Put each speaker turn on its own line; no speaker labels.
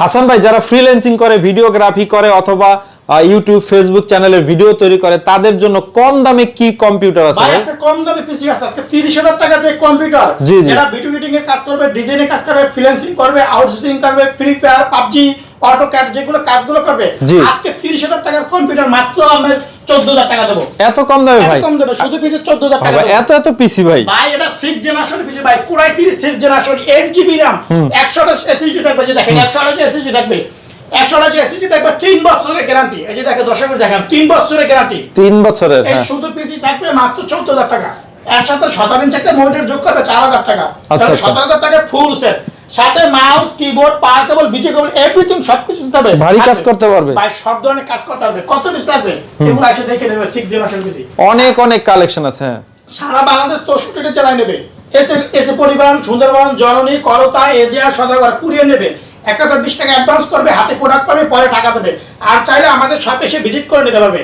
হাসান ভাই যারা ফ্রিল্যান্সিং করে ভিডিওগ্রাফি করে অথবা ইউটিউব ফেসবুক চ্যানেলের ভিডিও তৈরি করে তাদের জন্য কম দামে কি কম্পিউটার আছে
ভাই আজকে কম দামে পিসি আছে আজকে 30000 টাকা যে কম্পিউটার। যেটা ভিডিও এডিটিং এর কাজ করবে ডিজাইনে কাজ করবে ফ্রিল্যান্সিং করবে আউটসোর্সিং করবে ফ্রি ফায়ার পাবজি অটোক্যাড যেগুলো কাজগুলো করবে। আজকে 30000 টাকার কম্পিউটার মাত্র আমরা 14000 টাকা দেবো।
এত কম দামে ভাই?
কম দেবে শুধু পিসে 14000 টাকা
ভাই, এত এত পিসি ভাই।
ভাই এটা সিক্স জেনারেশন পিসি ভাই কুড়াই তিরিশ six generation eight GB RAM একশো আঠাশ এসএসডি থাকবে যে দেখেন একশো আঠাশ এসএসডি থাকবে একশো আঠাশ এসএসডি থাকবে তিন বছরের গ্যারান্টি এই যে দেখেন দর্শক দেখেন তিন বছরের গ্যারান্টি
তিন বছরের
এই
হ্যাঁ।
শুধু পিসি থাকবে মাত্র চোদ্দ হাজার টাকা এর সাথে সতেরো একটা মনিটর যোগ করবে চার হাজার টাকা।
আচ্ছা, আচ্ছা।
সতেরো হাজার টাকা ফুল সেট সাথে mouse keyboard power cable video cable everything সবকিছু দিতে হবে।
ভারী কাজ করতে পারবে।
ভাই সব ধরনের কাজ করতে পারবে। কত পিস লাগবে এগুলো এসে দেখে নেবে সিক্স জেনারেশন পিসি
অনেক অনেক কালেকশন আছে হ্যাঁ।
সারা বাংলাদেশ চৌষট্টিটা চালাই নেবে। এসে এসে পরিবহন সুন্দরবন জননী করতা এজিয়া সদাগর কুরিয়ার নেবে। এক হাজার বিশ টাকা অ্যাডভান্স করবে হাতে প্রোডাক্ট পাবে পরে টাকা দেবে। আর চাইলে আমাদের শপে এসে ভিজিট করে নিতে পারবে।